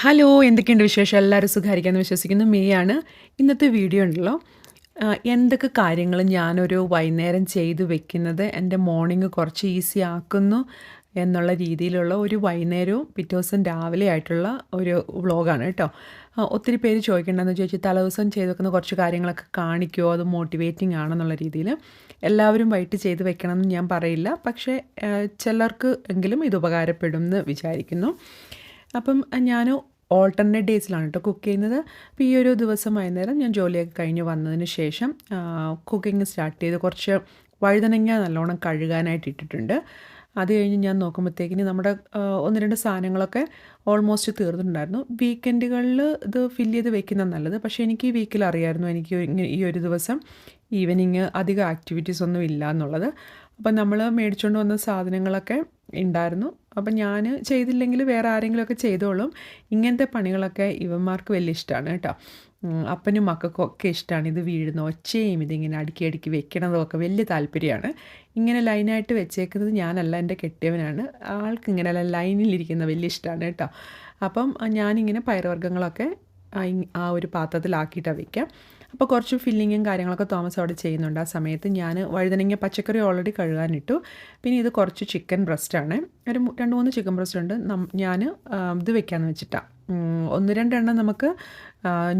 Hello എന്തൊക്കെയുണ്ട് വിശേഷം? എല്ലാവരും സുഖമായിരിക്കാമെന്ന് വിശ്വസിക്കുന്നു. മെയ്യാണ് ഇന്നത്തെ വീഡിയോ ഉണ്ടല്ലോ. എന്തൊക്കെ കാര്യങ്ങൾ ഞാനൊരു വൈകുന്നേരം ചെയ്തു വെക്കുന്നത് എന്റെ മോർണിംഗ് കുറച്ച് ഈസി ആക്കുന്നു എന്നുള്ള രീതിയിലുള്ള ഒരു വൈകുന്നേരവും പിറ്റേ ദിവസം രാവിലെ ആയിട്ടുള്ള ഒരു വ്ളോഗാണ് കേട്ടോ. ഒത്തിരി പേര് ചോദിക്കേണ്ടതെന്ന് ചോദിച്ചാൽ തലേദിവസം ചെയ്തു വെക്കുന്ന കുറച്ച് കാര്യങ്ങളൊക്കെ കാണിക്കുമോ അത് മോട്ടിവേറ്റിംഗ് ആണെന്നുള്ള രീതിയിൽ എല്ലാവരും വൈകിട്ട് ചെയ്ത് വെക്കണമെന്ന് ഞാൻ പറയില്ല. പക്ഷേ ചിലർക്ക് എങ്കിലും ഇത് ഉപകാരപ്പെടും എന്ന് വിചാരിക്കുന്നു. അപ്പം ഞാൻ ഓൾട്ടർനേറ്റ് ഡേയ്സിലാണ് കേട്ടോ കുക്ക് ചെയ്യുന്നത്. അപ്പോൾ ഈ ഒരു ദിവസം വൈകുന്നേരം ഞാൻ ജോലിയൊക്കെ കഴിഞ്ഞ് വന്നതിന് ശേഷം കുക്കിംഗ് സ്റ്റാർട്ട് ചെയ്ത് കുറച്ച് വഴുതനങ്ങ നല്ലോണം കഴുകാനായിട്ട് ഇട്ടിട്ടുണ്ട്. അത് കഴിഞ്ഞ് ഞാൻ നോക്കുമ്പോഴത്തേക്കിന് നമ്മുടെ ഒന്ന് രണ്ട് സാധനങ്ങളൊക്കെ ഓൾമോസ്റ്റ് തീർന്നിട്ടുണ്ടായിരുന്നു. വീക്കെൻഡുകളിൽ ഇത് ഫില്ല് ചെയ്ത് വെക്കുന്ന നല്ലത്. പക്ഷേ എനിക്ക് ഈ വീക്കിൽ അറിയായിരുന്നു എനിക്ക് ഈ ഒരു ദിവസം ഈവനിങ് അധികം ആക്ടിവിറ്റീസ് ഒന്നും ഇല്ല എന്നുള്ളത്. അപ്പം നമ്മൾ മേടിച്ചുകൊണ്ട് വന്ന സാധനങ്ങളൊക്കെ ഉണ്ടായിരുന്നു അപ്പം ഞാൻ ചെയ്തില്ലെങ്കിൽ വേറെ ആരെങ്കിലുമൊക്കെ ചെയ്തോളും. ഇങ്ങനത്തെ പണികളൊക്കെ ഇവന്മാർക്ക് വലിയ ഇഷ്ടമാണ് കേട്ടോ. അപ്പനും മക്കൾക്കും ഒക്കെ ഇഷ്ടമാണ് ഇത് വീഴുന്ന ഒച്ചയും ഇതിങ്ങനെ അടുക്കി അടുക്കി വെക്കണതും ഒക്കെ വലിയ താല്പര്യമാണ്. ഇങ്ങനെ ലൈനായിട്ട് വെച്ചേക്കുന്നത് ഞാനല്ല എന്റെ കെട്ടിയവനാണ്. ആൾക്ക് ഇങ്ങനെ ലൈനിലിരിക്കുന്ന വലിയ ഇഷ്ടമാണ് കേട്ടോ. അപ്പം ഞാനിങ്ങനെ പയറുവർഗങ്ങളൊക്കെ ആ ഒരു പാത്രത്തിലാക്കിയിട്ടാണ് വയ്ക്കാം അപ്പോൾ കുറച്ച് ഫില്ലിങ്ങും കാര്യങ്ങളൊക്കെ തോമസ് അവിടെ ചെയ്യുന്നുണ്ട് ആ സമയത്ത്. ഞാൻ വഴുതനങ്ങ പച്ചക്കറി ഓൾറെഡി കഴുകാനിട്ടു. പിന്നെ ഇത് കുറച്ച് ചിക്കൻ ബ്രസ്റ്റാണ് ഒരു രണ്ട് മൂന്ന് ചിക്കൻ ബ്രസ്റ്റ് ഉണ്ട്. ഞാൻ ഇത് വെക്കാമെന്ന് വെച്ചിട്ടാണ് ഒന്ന് രണ്ടെണ്ണം നമുക്ക്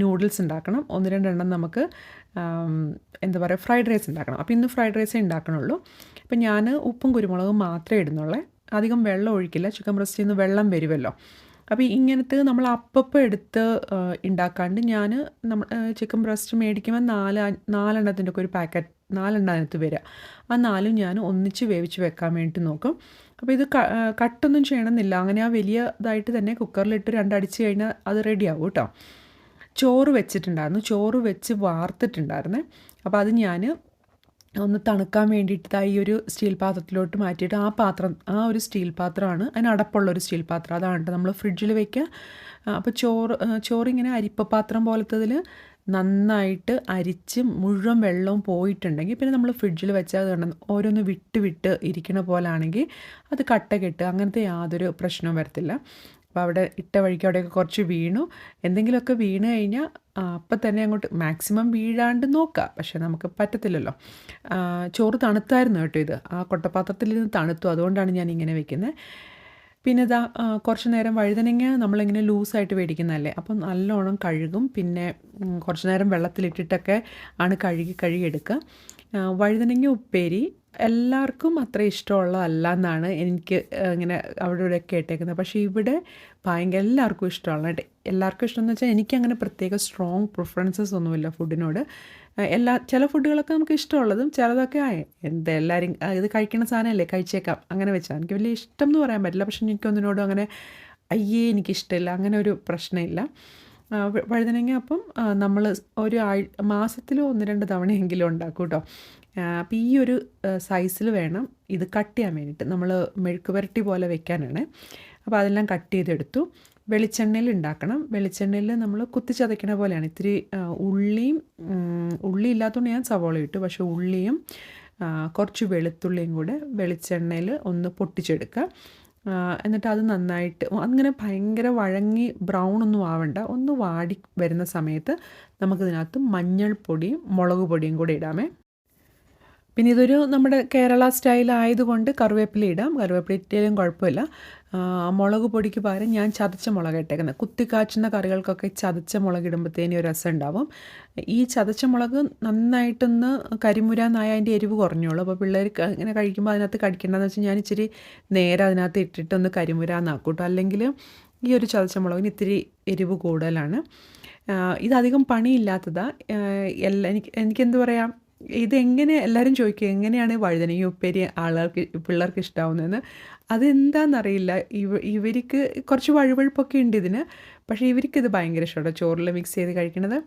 നൂഡിൽസ് ഉണ്ടാക്കണം. ഒന്ന് രണ്ടെണ്ണം നമുക്ക് എന്താ പറയുക ഫ്രൈഡ് റൈസ് ഉണ്ടാക്കണം. അപ്പോൾ ഇന്ന് ഫ്രൈഡ് റൈസേ ഉണ്ടാക്കണുള്ളൂ. അപ്പോൾ ഞാൻ ഉപ്പും കുരുമുളകും മാത്രമേ ഇടുന്നുള്ളൂ. അധികം വെള്ളം ഒഴിക്കില്ല. ചിക്കൻ ബ്രസ്റ്റിൽ നിന്ന് വെള്ളം വരുമല്ലോ അപ്പോൾ ഇങ്ങനത്തെ നമ്മൾ അപ്പപ്പം എടുത്ത് ഉണ്ടാക്കാണ്ട് ഞാൻ നമ്മൾ ചിക്കൻ ബ്രസ്റ്റ് മേടിക്കുമ്പോൾ നാല് നാലെണ്ണത്തിന്റെ ഒക്കെ ഒരു പാക്കറ്റ് നാലെണ്ണത്തിനകത്ത് വരിക ആ നാലും ഞാൻ ഒന്നിച്ച് വേവിച്ച് വെക്കാൻ വേണ്ടി നോക്കും. അപ്പോൾ ഇത് കട്ടൊന്നും ചെയ്യണമെന്നില്ല അങ്ങനെ ആ വലിയതായിട്ട് തന്നെ കുക്കറിലിട്ട് രണ്ടടിച്ച് കഴിഞ്ഞാൽ അത് റെഡിയാവും കേട്ടോ. ചോറ് വെച്ചിട്ടുണ്ടായിരുന്നു. ചോറ് വെച്ച് വാർത്തിട്ടുണ്ടായിരുന്നേ. അപ്പോൾ അത് ഞാൻ ഒന്ന് തണുക്കാൻ വേണ്ടിയിട്ട് ഈ ഒരു സ്റ്റീൽ പാത്രത്തിലോട്ട് മാറ്റിയിട്ട് ആ പാത്രം ആ ഒരു സ്റ്റീൽ പാത്രമാണ് അതിന് അടപ്പുള്ള ഒരു സ്റ്റീൽ പാത്രം. അതാണ് നമ്മൾ ഫ്രിഡ്ജിൽ വയ്ക്കുക അപ്പോൾ ചോറ് ചോറിങ്ങനെ അരിപ്പ പാത്രം പോലത്തതിൽ നന്നായിട്ട് അരിച്ച് മുഴുവൻ വെള്ളവും പോയിട്ടുണ്ടെങ്കിൽ പിന്നെ നമ്മൾ ഫ്രിഡ്ജിൽ വെച്ചാൽ കണ്ട ഓരോന്ന് വിട്ട് വിട്ട് ഇരിക്കണ പോലാണെങ്കിൽ അത് കട്ട കെട്ട് അങ്ങനത്തെ യാതൊരു പ്രശ്നവും വരത്തില്ല. അപ്പോൾ അവിടെ ഇട്ട വഴിക്ക് അവിടെയൊക്കെ കുറച്ച് വീണു. എന്തെങ്കിലുമൊക്കെ വീണ് കഴിഞ്ഞാൽ അപ്പം തന്നെ അങ്ങോട്ട് മാക്സിമം വീഴാണ്ട് നോക്കുക. പക്ഷേ നമുക്ക് പറ്റത്തില്ലല്ലോ. ചോറ് തണുത്തായിരുന്നു കേട്ടോ ഇത്. ആ കൊട്ടപാത്രത്തിൽ നിന്ന് തണുത്തു. അതുകൊണ്ടാണ് ഞാൻ ഇങ്ങനെ വെക്കുന്നത്. പിന്നെ ഇതാ കുറച്ച് നേരം വഴുതനങ്ങ നമ്മളിങ്ങനെ ലൂസായിട്ട് മേടിക്കുന്നതല്ലേ അപ്പം നല്ലോണം കഴുകും. പിന്നെ കുറച്ച് നേരം വെള്ളത്തിലിട്ടിട്ടൊക്കെ ആണ് കഴുകി കഴുകിയെടുക്കുക വഴുതനങ്ങ ഉപ്പേരി എല്ലാവർക്കും അത്ര ഇഷ്ടമുള്ള അല്ല എന്നാണ് എനിക്ക് ഇങ്ങനെ അവിടെ ഇവിടെ കേട്ടേക്കുന്നത്. പക്ഷേ ഇവിടെ ഭയങ്കര എല്ലാവർക്കും ഇഷ്ടമാണ് എല്ലാവർക്കും ഇഷ്ടമെന്ന് വെച്ചാൽ എനിക്കങ്ങനെ പ്രത്യേക സ്ട്രോങ് പ്രിഫറൻസസ് ഒന്നുമില്ല ഫുഡിനോട് എല്ലാ ചില ഫുഡുകളൊക്കെ നമുക്ക് ഇഷ്ടമുള്ളതും ചിലതൊക്കെ ആയ എന്താ എല്ലാവരും ഇത് കഴിക്കുന്ന സാധനമല്ലേ കഴിച്ചേക്കാം അങ്ങനെ വെച്ചാൽ എനിക്ക് വലിയ ഇഷ്ടം എന്ന് പറയാൻ പറ്റില്ല. പക്ഷെ എനിക്കൊന്നിനോടും അങ്ങനെ അയ്യേ എനിക്കിഷ്ടമില്ല അങ്ങനെ ഒരു പ്രശ്നമില്ല. വഴുതനങ്ങ അപ്പം നമ്മൾ ഒരു ആഴ് മാസത്തിൽ ഒന്ന് രണ്ട് തവണയെങ്കിലും ഉണ്ടാക്കും കേട്ടോ. അപ്പോൾ ഈ ഒരു സൈസിൽ വേണം ഇത് കട്ട് ചെയ്യാൻ വേണ്ടിയിട്ട് നമ്മൾ മെഴുക്ക് പുരട്ടി പോലെ വെക്കാനാണ്. അപ്പോൾ അതെല്ലാം കട്ട് ചെയ്തെടുത്തു. വെളിച്ചെണ്ണയിൽ ഉണ്ടാക്കണം. വെളിച്ചെണ്ണയിൽ നമ്മൾ കുത്തിച്ചതയ്ക്കണ പോലെയാണ്. ഇത്തിരി ഉള്ളിയും ഉള്ളി ഇല്ലാത്തതുകൊണ്ട് ഞാൻ സവോള ഇട്ടു. പക്ഷേ ഉള്ളിയും കുറച്ച് വെളുത്തുള്ളിയും കൂടെ വെളിച്ചെണ്ണയിൽ ഒന്ന് പൊട്ടിച്ചെടുക്കുക. എന്നിട്ട് അത് നന്നായിട്ട് അങ്ങനെ ഭയങ്കര വഴങ്ങി ബ്രൗൺ ഒന്നും ആവണ്ട. ഒന്ന് വാടി വരുന്ന സമയത്ത് നമുക്കിതിനകത്ത് മഞ്ഞൾപ്പൊടിയും മുളക് പൊടിയും കൂടെ ഇടാമേ. പിന്നെ ഇതൊരു നമ്മുടെ കേരള സ്റ്റൈൽ ആയതുകൊണ്ട് കറിവേപ്പില ഇടാം. കറിവേപ്പില ഇട്ടാലും കുഴപ്പമില്ല. മുളക് പൊടിക്ക് പകരം ഞാൻ ചതച്ച മുളക് ഇട്ടേക്കുന്നത് കുത്തിക്കാച്ചുന്ന കറികൾക്കൊക്കെ ചതച്ച മുളക് ഇടുമ്പോഴത്തേനും ഒരു രസം ഉണ്ടാവും. ഈ ചതച്ച മുളക് നന്നായിട്ടൊന്ന് കരിമുരാന്നായ അതിന്റെ എരിവ് കുറഞ്ഞോളൂ. അപ്പോൾ പിള്ളേർ ഇങ്ങനെ കഴിക്കുമ്പോൾ അതിനകത്ത് കടിക്കേണ്ടതെന്ന് വെച്ചാൽ ഞാൻ ഇച്ചിരി നേരെ അതിനകത്ത് ഇട്ടിട്ടൊന്ന് കരിമുരാന്നാക്കൂട്ടോ. അല്ലെങ്കിൽ ഈ ഒരു ചതച്ച മുളകിന് ഇത്തിരി എരിവ് കൂടുതലാണ്. ഇതധികം പണിയില്ലാത്തതാണ് എല്ലാ എനിക്ക് എനിക്കെന്ത് പറയാം? ഇതെങ്ങനെ എല്ലാവരും ചോദിക്കും എങ്ങനെയാണ് വഴുതനങ്ങ ഉപ്പേരി ആളുകൾക്ക് പിള്ളേർക്ക് ഇഷ്ടാവുന്നതെന്ന്. അതെന്താണെന്നറിയില്ല ഇവ ഇവർക്ക് കുറച്ച് വഴുവഴുപ്പൊക്കെ ഉണ്ട് ഇതിന്. പക്ഷേ ഇവർക്കിത് ഭയങ്കര ഇഷ്ടമാണ് ചോറിൽ മിക്സ് ചെയ്ത് കഴിക്കണത്.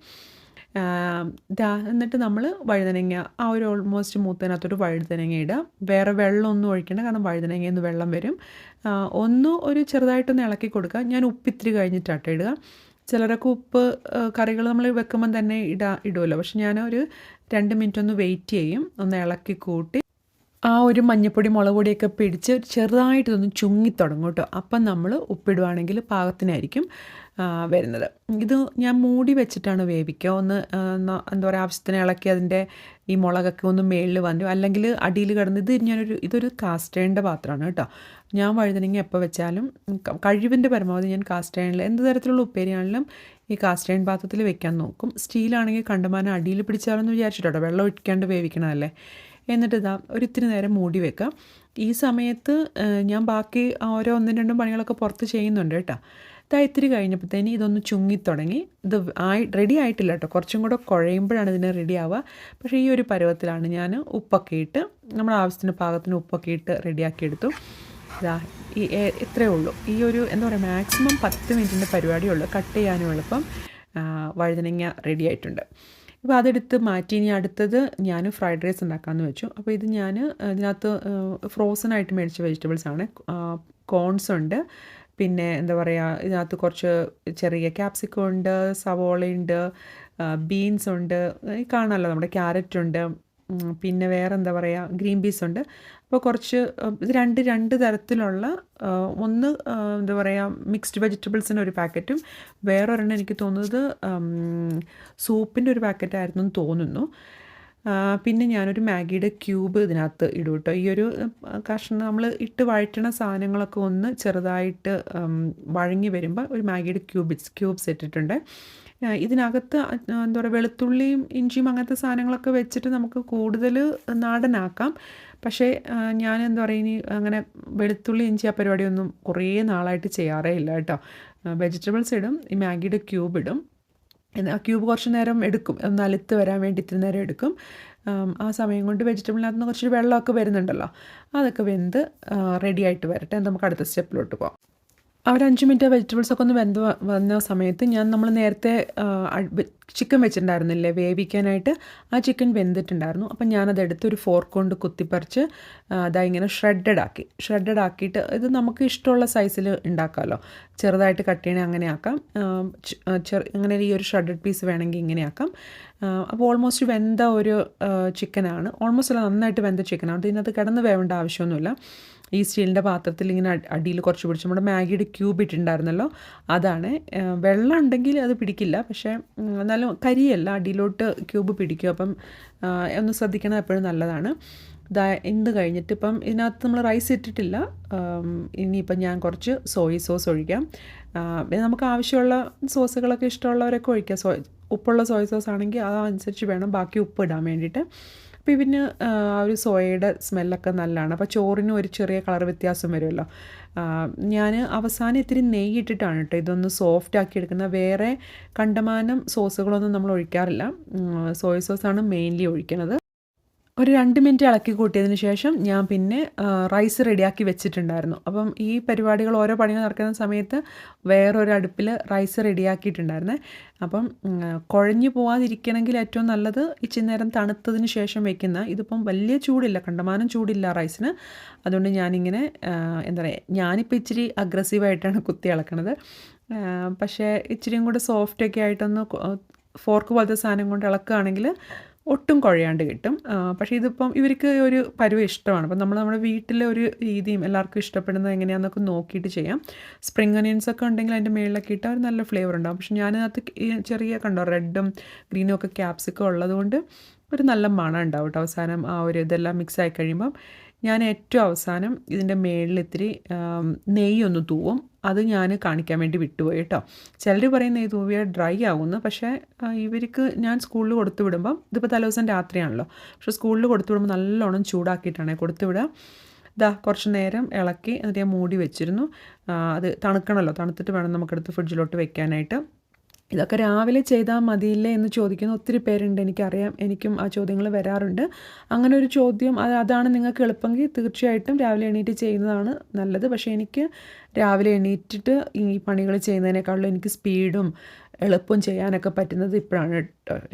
എന്നിട്ട് നമ്മൾ വഴുതനങ്ങ ആ ഒരു ഓൾമോസ്റ്റ് മൂത്തതിനകത്തൊരു വഴുതനങ്ങ ഇടുക വേറെ വെള്ളമൊന്നും ഒഴിക്കണ്ട കാരണം വഴുതനങ്ങയിൽ നിന്ന് വെള്ളം വരും. ഒന്ന് ഒരു ചെറുതായിട്ടൊന്ന് ഇളക്കി കൊടുക്കുക ഞാൻ ഉപ്പിത്തിരി കഴിഞ്ഞിട്ടാട്ടോ ഇടുക. ചിലരൊക്കെ ഉപ്പ് കറികൾ നമ്മൾ വെക്കുമ്പം തന്നെ ഇടാ ഇടുമല്ലോ പക്ഷെ ഞാനൊരു രണ്ട് മിനിറ്റ് ഒന്ന് വെയിറ്റ് ചെയ്യും. ഒന്ന് ഇളക്കി കൂട്ടി. ആ ഒരു മഞ്ഞപ്പൊടി മുളക് പൊടിയൊക്കെ പിടിച്ച് ചെറുതായിട്ടൊന്ന് ചുങ്ങിത്തുടങ്ങും കേട്ടോ. അപ്പം നമ്മൾ ഉപ്പിടുവാണെങ്കിൽ പാകത്തിനായിരിക്കും വരുന്നത്. ഇത് ഞാൻ മൂടി വെച്ചിട്ടാണ് വേവിക്കുക. ഒന്ന് എന്താ പറയുക ആവശ്യത്തിന് ഇളക്കി അതിന്റെ ഈ മുളകൊക്കെ ഒന്ന് മേളിൽ വന്നു. അല്ലെങ്കിൽ അടിയിൽ കിടന്ന് ഇത് ഞാനൊരു ഇതൊരു കാസ്റ്റേണിന്റെ പാത്രമാണ് കേട്ടോ. ഞാൻ വഴുതനങ്ങ എപ്പോൾ വെച്ചാലും കഴിവിന്റെ പരമാവധി ഞാൻ കാസ്റ്റ് അയണിൽ എന്ത് തരത്തിലുള്ള ഉപ്പേരിയാണെങ്കിലും ഈ കാസ്റ്റ് അയൺ പാത്രത്തിൽ വെക്കാൻ നോക്കും. സ്റ്റീലാണെങ്കിൽ കണ്ടമാനം അടിയിൽ പിടിച്ചാലെന്ന് വിചാരിച്ചിട്ടോ വെള്ളം ഒഴിക്കാണ്ട് വേവിക്കണമല്ലേ എന്നിട്ട് ഇതാ ഒരു ഇത്തിരി നേരം മൂടി വെക്കാം. ഈ സമയത്ത് ഞാൻ ബാക്കി ഓരോ ഒന്നും രണ്ടും പണികളൊക്കെ പുറത്ത് ചെയ്യുന്നുണ്ട് കേട്ടോ. ഇതാ ഇത്തിരി കഴിഞ്ഞപ്പോഴത്തേന് ഇതൊന്ന് ചുങ്ങിത്തുടങ്ങി ഇത് ആയി റെഡി ആയിട്ടില്ല കേട്ടോ. കുറച്ചും കൂടെ കുഴയുമ്പോഴാണ് ഇതിന് റെഡി ആവുക. പക്ഷേ ഈ ഒരു പരുവത്തിലാണ് ഞാൻ ഉപ്പൊക്കെ ഇട്ട് നമ്മുടെ ആവശ്യത്തിന് പാകത്തിന് ഉപ്പൊക്കെ ഇട്ട് റെഡിയാക്കി എടുത്തു. ഇതാ ഈ ഇത്രയേ ഉള്ളൂ. ഈ ഒരു എന്താ പറയുക മാക്സിമം പത്ത് മിനിറ്റിന്റെ പരിപാടിയുള്ളൂ. കട്ട് ചെയ്യാനും എളുപ്പം. വഴുതനങ്ങ റെഡി ആയിട്ടുണ്ട്. അപ്പോൾ അതെടുത്ത് മാറ്റി ഇനി അടുത്തത് ഞാൻ ഫ്രൈഡ് റൈസ് ഉണ്ടാക്കാമെന്ന് വെച്ചു. അപ്പോൾ ഇത് ഞാൻ ഇതിനകത്ത് ഫ്രോസൺ ആയിട്ട് മേടിച്ച വെജിറ്റബിൾസ് ആണ്. കോൺസ് ഉണ്ട്. പിന്നെ എന്താ പറയുക ഇതിനകത്ത് കുറച്ച് ചെറിയ ക്യാപ്സിക്കം ഉണ്ട് സവോളയുണ്ട് ബീൻസ് ഉണ്ട്. കാണാമല്ലോ നമ്മുടെ ക്യാരറ്റ് ഉണ്ട്. പിന്നെ വേറെ എന്താ പറയുക ഗ്രീൻ പീസ് ഉണ്ട്. അപ്പോൾ കുറച്ച് രണ്ട് രണ്ട് തരത്തിലുള്ള ഒന്ന് എന്താ പറയുക മിക്സ്ഡ് വെജിറ്റബിൾസിന്റെ ഒരു പാക്കറ്റും വേറൊരെണ്ണം എനിക്ക് തോന്നുന്നത് സൂപ്പിന്റെ ഒരു പാക്കറ്റായിരുന്നു എന്ന് തോന്നുന്നു. പിന്നെ ഞാനൊരു മാഗിയുടെ ക്യൂബ് ഇതിനകത്ത് ഇടും കേട്ടോ ഈ ഒരു കഷ്ണം നമ്മൾ ഇട്ട് വഴറ്റണ സാധനങ്ങളൊക്കെ ഒന്ന് ചെറുതായിട്ട് വഴങ്ങി വരുമ്പോൾ ഒരു മാഗിയുടെ ക്യൂബിറ്റ്സ് ക്യൂബ്സ് ഇട്ടിട്ടുണ്ട്. ഇതിനകത്ത് എന്താ പറയുക വെളുത്തുള്ളിയും ഇഞ്ചിയും അങ്ങനത്തെ സാധനങ്ങളൊക്കെ വെച്ചിട്ട് നമുക്ക് കൂടുതൽ നാടനാക്കാം. പക്ഷേ ഞാൻ എന്താ പറയുക ഇനി അങ്ങനെ വെളുത്തുള്ളി ഇഞ്ചി ആ പരിപാടിയൊന്നും കുറേ നാളായിട്ട് ചെയ്യാറേ ഇല്ല കേട്ടോ. വെജിറ്റബിൾസ് ഇടും ഈ മാഗിയുടെ ക്യൂബ് ഇടും. ആ ക്യൂബ് കുറച്ച് നേരം എടുക്കും ഒന്ന് അലുത്ത് വരാൻ വേണ്ടി ഇത്തിരി നേരം എടുക്കും. ആ സമയം കൊണ്ട് വെജിറ്റബിളിനകത്ത് നിന്ന് കുറച്ച് വെള്ളമൊക്കെ വരുന്നുണ്ടല്ലോ അതൊക്കെ വെന്ത് റെഡി ആയിട്ട് വരട്ടെ. നമുക്ക് അടുത്ത സ്റ്റെപ്പിലോട്ട് പോകാം ആ അഞ്ച് മിനിറ്റ് വെജിറ്റബിൾസൊക്കെ ഒന്ന് വെന്ത് വന്ന സമയത്ത് ഞാൻ നമ്മൾ നേരത്തെ ചിക്കൻ വെച്ചിട്ടുണ്ടായിരുന്നില്ലേ വേവിക്കാനായിട്ട് ആ ചിക്കൻ വെന്തിട്ടുണ്ടായിരുന്നു. അപ്പം ഞാനതെടുത്ത് ഒരു ഫോർക്ക് കൊണ്ട് കുത്തിപ്പറിച്ച് അതാ ഇങ്ങനെ ഷ്രെഡഡ് ആക്കി ഷ്രെഡഡ് ആക്കിയിട്ട് ഇത് നമുക്ക് ഇഷ്ടമുള്ള സൈസിൽ ഉണ്ടാക്കാമല്ലോ ചെറുതായിട്ട് കട്ട് ചെയ്യണേ അങ്ങനെ ആക്കാം. ചെറു അങ്ങനെ ഈ ഒരു ഷ്രെഡഡ് പീസ് വേണമെങ്കിൽ ഇങ്ങനെ ആക്കാം. അപ്പോൾ ഓൾമോസ്റ്റ് വെന്ത ഒരു ചിക്കനാണ്. ഓൾമോസ്റ്റ് നന്നായിട്ട് വെന്ത ചിക്കനാണ്. ഇതിനകത്ത് കിടന്ന് വേവേണ്ട ആവശ്യമൊന്നുമില്ല. ഈ സ്റ്റീലിന്റെ പാത്രത്തിൽ ഇങ്ങനെ അടിയിൽ കുറച്ച് പിടിച്ച് നമ്മുടെ മാഗിയുടെ ക്യൂബ് ഇട്ടിട്ടുണ്ടായിരുന്നല്ലോ. അതാണ്. വെള്ളം ഉണ്ടെങ്കിൽ അത് പിടിക്കില്ല. പക്ഷേ എന്നാലും കരിയല്ല അടിയിലോട്ട് ക്യൂബ് പിടിക്കും. അപ്പം ഒന്ന് ശ്രദ്ധിക്കണം എപ്പോഴും നല്ലതാണ്. ഇതാ എന്ത് കഴിഞ്ഞിട്ട് ഇപ്പം ഇതിനകത്ത് നമ്മൾ റൈസ് ഇട്ടിട്ടില്ല. ഇനിയിപ്പം ഞാൻ കുറച്ച് സോയ സോസ് ഒഴിക്കാം. നമുക്ക് ആവശ്യമുള്ള സോസുകളൊക്കെ ഇഷ്ടമുള്ളവരൊക്കെ ഒഴിക്കാം. സോ ഉപ്പുള്ള സോയ സോസ് ആണെങ്കിൽ അതനുസരിച്ച് വേണം. ബാക്കി ഉപ്പ് ഇടാൻ വേണ്ടിയിട്ട്. അപ്പോൾ ഇതിന് ആ ഒരു സോയയുടെ സ്മെല്ലൊക്കെ നല്ലതാണ് അപ്പോൾ ചോറിന് ഒരു ചെറിയ കളർ വ്യത്യാസം വരുമല്ലോ ഞാൻ അവസാനം ഇത്തിരി നെയ്യ് ഇട്ടിട്ടാണ് കേട്ടോ ഇതൊന്ന് സോഫ്റ്റ് ആക്കി എടുക്കുന്നത്. വേറെ കണ്ടമാനം സോസുകളൊന്നും നമ്മൾ ഒഴിക്കാറില്ല. സോയ സോസാണ് മെയിൻലി ഒഴിക്കുന്നത് ഒരു രണ്ട് മിനിറ്റ് ഇളക്കി കൂട്ടിയതിന് ശേഷം ഞാൻ പിന്നെ റൈസ് റെഡിയാക്കി വെച്ചിട്ടുണ്ടായിരുന്നു. അപ്പം ഈ പരിപാടികൾ ഓരോ പണികൾ നടക്കുന്ന സമയത്ത് വേറൊരു അടുപ്പിൽ റൈസ് റെഡിയാക്കിയിട്ടുണ്ടായിരുന്നേ അപ്പം കുഴഞ്ഞു പോവാതിരിക്കണമെങ്കിൽ ഏറ്റവും നല്ലത് ഇച്ചിരി നേരം തണുത്തതിന് ശേഷം വെക്കുന്ന ഇതിപ്പം വലിയ ചൂടില്ല കണ്ടമാനം ചൂടില്ല റൈസിന് അതുകൊണ്ട് ഞാനിങ്ങനെ എന്താ പറയുക ഞാനിപ്പോൾ ഇച്ചിരി അഗ്രസീവായിട്ടാണ് കുത്തി ഇളക്കണത്. പക്ഷേ ഇച്ചിരിയും കൂടെ സോഫ്റ്റൊക്കെ ആയിട്ടൊന്ന് ഫോർക്ക് പോലത്തെ സാധനം കൊണ്ട് ഇളക്കുകയാണെങ്കിൽ ഒട്ടും കുഴയാണ്ട് കിട്ടും. പക്ഷേ ഇതിപ്പം ഇവർക്ക് ഒരു പരുവ ഇഷ്ടമാണ്. അപ്പം നമ്മൾ നമ്മുടെ വീട്ടിലെ ഒരു രീതിയും എല്ലാവർക്കും ഇഷ്ടപ്പെടുന്നത് എങ്ങനെയാണെന്നൊക്കെ നോക്കിയിട്ട് ചെയ്യാം. സ്പ്രിങ് അനിയൻസ് ഒക്കെ ഉണ്ടെങ്കിൽ അതിന്റെ മേളിലൊക്കെ ഇട്ടാൽ ഒരു നല്ല ഫ്ലേവർ ഉണ്ടാകും പക്ഷെ ഞാനതിനകത്ത് ചെറിയ കണ്ടോ റെഡും ഗ്രീനും ഒക്കെ ക്യാപ്സിക്കം ഉള്ളതുകൊണ്ട് ഒരു നല്ല മണം ഉണ്ടാവും കേട്ടോ അവസാനം ആ ഒരു ഇതെല്ലാം മിക്സ് ആയി കഴിയുമ്പം. ഞാൻ ഏറ്റവും അവസാനം ഇതിന്റെ മേളിൽ ഇത്തിരി നെയ്യൊന്ന് തൂവും. അത് ഞാൻ കാണിക്കാൻ വേണ്ടി വിട്ടുപോയി കേട്ടോ. ചിലർ പറയും നെയ്യ് തൂവിയ ഡ്രൈ ആവുമെന്ന് പക്ഷേ ഇവർക്ക് ഞാൻ സ്കൂളിൽ കൊടുത്തു വിടുമ്പം ഇതിപ്പോൾ തലേദിവസം രാത്രിയാണല്ലോ. പക്ഷേ സ്കൂളിൽ കൊടുത്തു വിടുമ്പോൾ നല്ലോണം ചൂടാക്കിയിട്ടാണ് കൊടുത്തു വിടുക ഇതാ കുറച്ച് നേരം ഇളക്കി എന്നിട്ട് ഞാൻ മൂടി വെച്ചിരുന്നു. അത് തണുക്കണമല്ലോ തണുത്തിട്ട് വേണം നമുക്കെടുത്ത് ഫ്രിഡ്ജിലോട്ട് വെക്കാനായിട്ട്. ഇതൊക്കെ രാവിലെ ചെയ്താൽ മതിയില്ലേ എന്ന് ചോദിക്കുന്ന ഒത്തിരി പേരുണ്ട്. എനിക്കറിയാം എനിക്കും ആ ചോദ്യങ്ങൾ വരാറുണ്ട്. അങ്ങനെ ഒരു ചോദ്യം അത് അതാണ് നിങ്ങൾക്ക് എളുപ്പമെങ്കിൽ തീർച്ചയായിട്ടും രാവിലെ എണീറ്റ് ചെയ്യുന്നതാണ് നല്ലത്. പക്ഷേ എനിക്ക് രാവിലെ എണീറ്റിട്ട് ഈ പണികൾ ചെയ്യുന്നതിനേക്കാളും എനിക്ക് സ്പീഡും എളുപ്പം ചെയ്യാനൊക്കെ പറ്റുന്നത് ഇപ്പോഴാണ്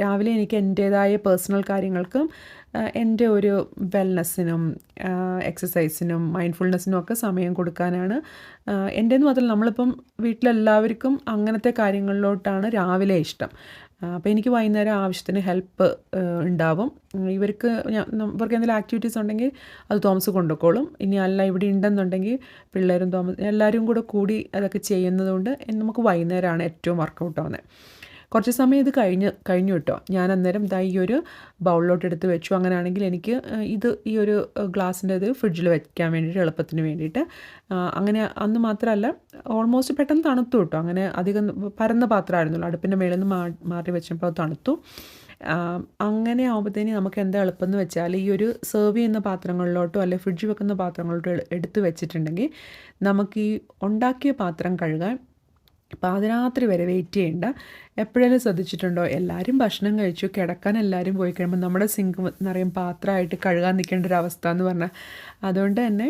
രാവിലെ എനിക്ക് എന്റേതായ പേഴ്സണൽ കാര്യങ്ങൾക്കും എന്റെ ഒരു വെൽനെസ്സിനും എക്സസൈസിനും മൈൻഡ്ഫുൾനെസ്സിനും ഒക്കെ സമയം കൊടുക്കാനാണ്. എന്റെന്ന് മാത്രമല്ല നമ്മളിപ്പം വീട്ടിലെല്ലാവർക്കും അങ്ങനത്തെ കാര്യങ്ങളിലോട്ടാണ് രാവിലെ ഇഷ്ടം. അപ്പോൾ എനിക്ക് വൈകുന്നേരം ആവശ്യത്തിന് ഹെൽപ്പ് ഉണ്ടാവും. ഇവർക്ക് ഇവർക്ക് എന്തെങ്കിലും ആക്ടിവിറ്റീസ് ഉണ്ടെങ്കിൽ അത് തോമസ് കൊണ്ടുപോയിക്കോളും ഇനി അല്ല ഇവിടെ ഉണ്ടെന്നുണ്ടെങ്കിൽ പിള്ളേരും തോമസ് എല്ലാവരും കൂടെ കൂടി അതൊക്കെ ചെയ്യുന്നതുകൊണ്ട് നമുക്ക് വൈകുന്നേരമാണ് ഏറ്റവും വർക്കൗട്ട് ആവുന്നത്. കുറച്ച് സമയം ഇത് കഴിഞ്ഞ് കഴിഞ്ഞു കേട്ടോ. ഞാൻ അന്നേരം ഇതാ ഈ ഒരു ബൗളിലോട്ട് എടുത്ത് വെച്ചു. അങ്ങനെയാണെങ്കിൽ എനിക്ക് ഇത് ഈ ഒരു ഗ്ലാസിന്റെ ഇത് ഫ്രിഡ്ജിൽ വെക്കാൻ വേണ്ടിയിട്ട് എളുപ്പത്തിന് വേണ്ടിയിട്ട് അങ്ങനെ അന്ന് മാത്രമല്ല ഓൾമോസ്റ്റ് പെട്ടെന്ന് തണുത്തു കേട്ടോ. അങ്ങനെ അധികം പരന്ന പാത്രമായിരുന്നല്ലോ അടുപ്പിന്റെ മേളിൽ നിന്ന് മാറി വെച്ചപ്പോൾ തണുത്തു. അങ്ങനെ ആകുമ്പോഴത്തേന് നമുക്ക് എന്താ എളുപ്പം എന്ന് വെച്ചാൽ ഈ ഒരു സെർവ് ചെയ്യുന്ന പാത്രങ്ങളിലോട്ടോ അല്ലെങ്കിൽ ഫ്രിഡ്ജ് വെക്കുന്ന പാത്രങ്ങളിലോട്ടോ എടുത്ത് വെച്ചിട്ടുണ്ടെങ്കിൽ നമുക്ക് ഈ ഉണ്ടാക്കിയ പാത്രം കഴുകാൻ പാതിരാത്രി വരെ വെയിറ്റ് ചെയ്യേണ്ട. എപ്പോഴെങ്കിലും ശ്രദ്ധിച്ചിട്ടുണ്ടോ? എല്ലാവരും ഭക്ഷണം കഴിച്ചു. കിടക്കാൻ എല്ലാവരും പോയി കഴിയുമ്പോൾ നമ്മുടെ സിങ്ക് നിറയും പാത്രമായിട്ട് കഴുകാൻ നിൽക്കേണ്ട ഒരു അവസ്ഥ എന്ന് പറഞ്ഞാൽ അതുകൊണ്ട് തന്നെ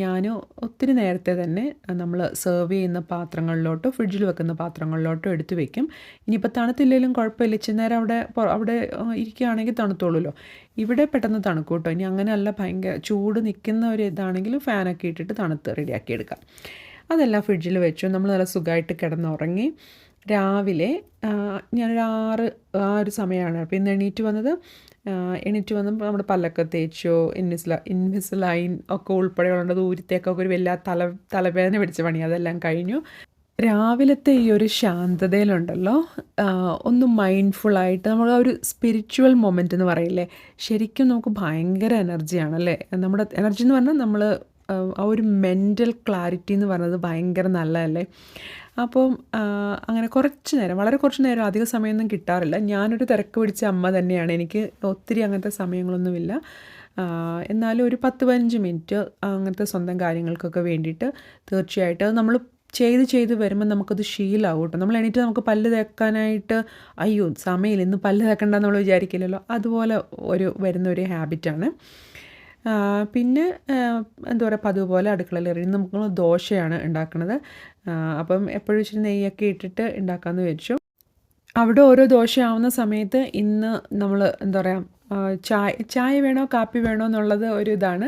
ഞാൻ ഒത്തിരി നേരത്തെ തന്നെ നമ്മൾ സെർവ് ചെയ്യുന്ന പാത്രങ്ങളിലോട്ടോ ഫ്രിഡ്ജിൽ വെക്കുന്ന പാത്രങ്ങളിലോട്ടോ എടുത്തു വെക്കും. ഇനിയിപ്പോൾ തണുത്തില്ലെങ്കിലും കുഴപ്പമില്ല. ഇച്ചിരി നേരം അവിടെ അവിടെ ഇരിക്കുകയാണെങ്കിൽ തണുത്തോളൂല്ലോ. ഇവിടെ പെട്ടെന്ന് തണുക്കും കേട്ടോ. ഇനി അങ്ങനെയല്ല ഭയങ്കര ചൂട് നിൽക്കുന്ന ഒരു ഇതാണെങ്കിൽ ഫാനൊക്കെ ഇട്ടിട്ട് തണുത്ത് റെഡിയാക്കി എടുക്കാം. അതെല്ലാം ഫ്രിഡ്ജിൽ വെച്ചു. നമ്മൾ നല്ല സുഖമായിട്ട് കിടന്നുറങ്ങി. രാവിലെ ഞാനൊരു ആറ് ആ ഒരു സമയമാണ്. അപ്പോൾ ഇന്ന് എണീറ്റ് വന്നത് എണീറ്റ് വന്നപ്പോൾ നമ്മുടെ പല്ലൊക്കെ തേച്ചോ ഇൻവിസില ഇൻവിസിലൈൻ ഒക്കെ ഉൾപ്പെടെയുള്ളത് ഊരിത്തേക്കൊക്കെ ഒരു വലിയ തല തലവേദന പിടിച്ച പണി. അതെല്ലാം കഴിഞ്ഞു. രാവിലത്തെ ഈ ഒരു ശാന്തതയിലുണ്ടല്ലോ ഒന്ന് മൈൻഡ്ഫുള്ളായിട്ട് നമ്മൾ ആ ഒരു സ്പിരിച്വൽ മൊമെന്റ് എന്ന് പറയില്ലേ ശരിക്കും നമുക്ക് ഭയങ്കര എനർജിയാണ് അല്ലേ നമ്മുടെ എനർജി എന്ന് പറഞ്ഞാൽ നമ്മൾ ആ ഒരു മെന്റൽ ക്ലാരിറ്റി എന്ന് പറയുന്നത് ഭയങ്കര നല്ലതല്ലേ? അപ്പോൾ അങ്ങനെ കുറച്ച് നേരം വളരെ കുറച്ച് നേരം അധിക സമയമൊന്നും കിട്ടാറില്ല. ഞാനൊരു തിരക്ക് പിടിച്ച അമ്മ തന്നെയാണ്. എനിക്ക് ഒത്തിരി അങ്ങനത്തെ സമയങ്ങളൊന്നുമില്ല. എന്നാലും ഒരു പത്ത് പതിനഞ്ച് മിനിറ്റ് അങ്ങനത്തെ സ്വന്തം കാര്യങ്ങൾക്കൊക്കെ വേണ്ടിയിട്ട് തീർച്ചയായിട്ടും നമ്മൾ ചെയ്ത് ചെയ്ത് വരുമ്പോൾ നമുക്കത് ശീലാവും കേട്ടോ. നമ്മൾ എണീറ്റ് നമുക്ക് പല്ല് തേക്കാനായിട്ട് അയ്യോ സമയമില്ല ഇന്ന് പല്ല് തേക്കണ്ടെന്ന് നമ്മൾ വിചാരിക്കില്ലല്ലോ. അതുപോലെ ഒരു വരുന്ന ഒരു ഹാബിറ്റാണ് പിന്നെ എന്താ പറയുക പതിവ് പോലെ അടുക്കളയിൽ ഇറങ്ങി നമുക്ക് ദോശയാണ് ഉണ്ടാക്കുന്നത് അപ്പം എപ്പോഴും ഇച്ചിരി നെയ്യൊക്കെ ഇട്ടിട്ട് ഉണ്ടാക്കാമെന്ന് വെച്ചു അവിടെ ഓരോ ദോശയാവുന്ന സമയത്ത് ഇന്ന് നമ്മൾ എന്താ പറയുക ചായ ചായ വേണോ കാപ്പി വേണോ എന്നുള്ളത് ഒരു ഇതാണ്.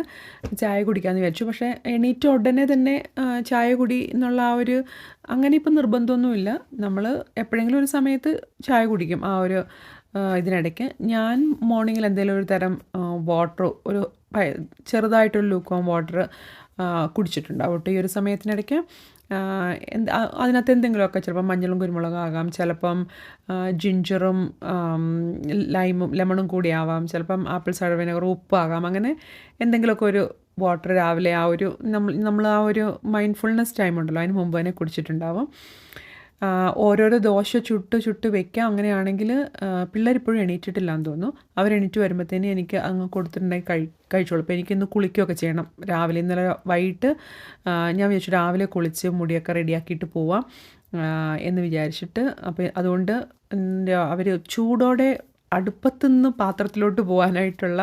ചായ കുടിക്കാമെന്ന് വിചാരിച്ചു. പക്ഷേ എണീറ്റ ഉടനെ തന്നെ ചായ കുടി എന്നുള്ള ആ ഒരു അങ്ങനെ ഇപ്പം നിർബന്ധമൊന്നുമില്ല. നമ്മൾ എപ്പോഴെങ്കിലും ഒരു സമയത്ത് ചായ കുടിക്കും. ആ ഒരു ഇതിനിടയ്ക്ക് ഞാൻ മോർണിംഗിൽ എന്തെങ്കിലും ഒരു തരം വാട്ടർ ഒരു ചെറുതായിട്ടൊരു ലൂക്കോം വാട്ടർ കുടിച്ചിട്ടുണ്ടാവും കേട്ടോ ഈ ഒരു സമയത്തിനിടയ്ക്ക് എന്ത് അതിനകത്ത് എന്തെങ്കിലുമൊക്കെ ചിലപ്പം മഞ്ഞളും കുരുമുളകും ആകാം ചിലപ്പം ജിഞ്ചറും ലൈമും ലെമണും കൂടി ആവാം ചിലപ്പം ആപ്പിൾ സൈഡർ വിനെഗർ ഉപ്പാകാം അങ്ങനെ എന്തെങ്കിലുമൊക്കെ ഒരു വാട്ടർ രാവിലെ ആ ഒരു നമ്മൾ നമ്മൾ ആ ഒരു മൈൻഡ്ഫുൾനെസ് ടൈം ഉണ്ടല്ലോ അതിന് മുമ്പ് തന്നെ കുടിച്ചിട്ടുണ്ടാവും. ഓരോരോ ദോശ ചുട്ട് ചുട്ട് വെക്കാം അങ്ങനെയാണെങ്കിൽ പിള്ളേരിപ്പോഴും എണീറ്റിട്ടില്ല എന്ന് തോന്നുന്നു. അവരെണീറ്റ് വരുമ്പോഴത്തേനും എനിക്ക് അങ്ങ് കൊടുത്തിട്ടുണ്ടെങ്കിൽ കഴി കഴിച്ചോളൂ. അപ്പോൾ എനിക്കിന്ന് കുളിക്കുകയൊക്കെ ചെയ്യണം. രാവിലെ ഇന്നലെ വൈകിട്ട് ഞാൻ വിചാരിച്ചു രാവിലെ കുളിച്ച് മുടിയൊക്കെ റെഡിയാക്കിയിട്ട് പോവാം എന്ന് വിചാരിച്ചിട്ട്. അപ്പോൾ അതുകൊണ്ട് അവർ ചൂടോടെ അടുപ്പത്തുനിന്ന് പാത്രത്തിലോട്ട് പോകാനായിട്ടുള്ള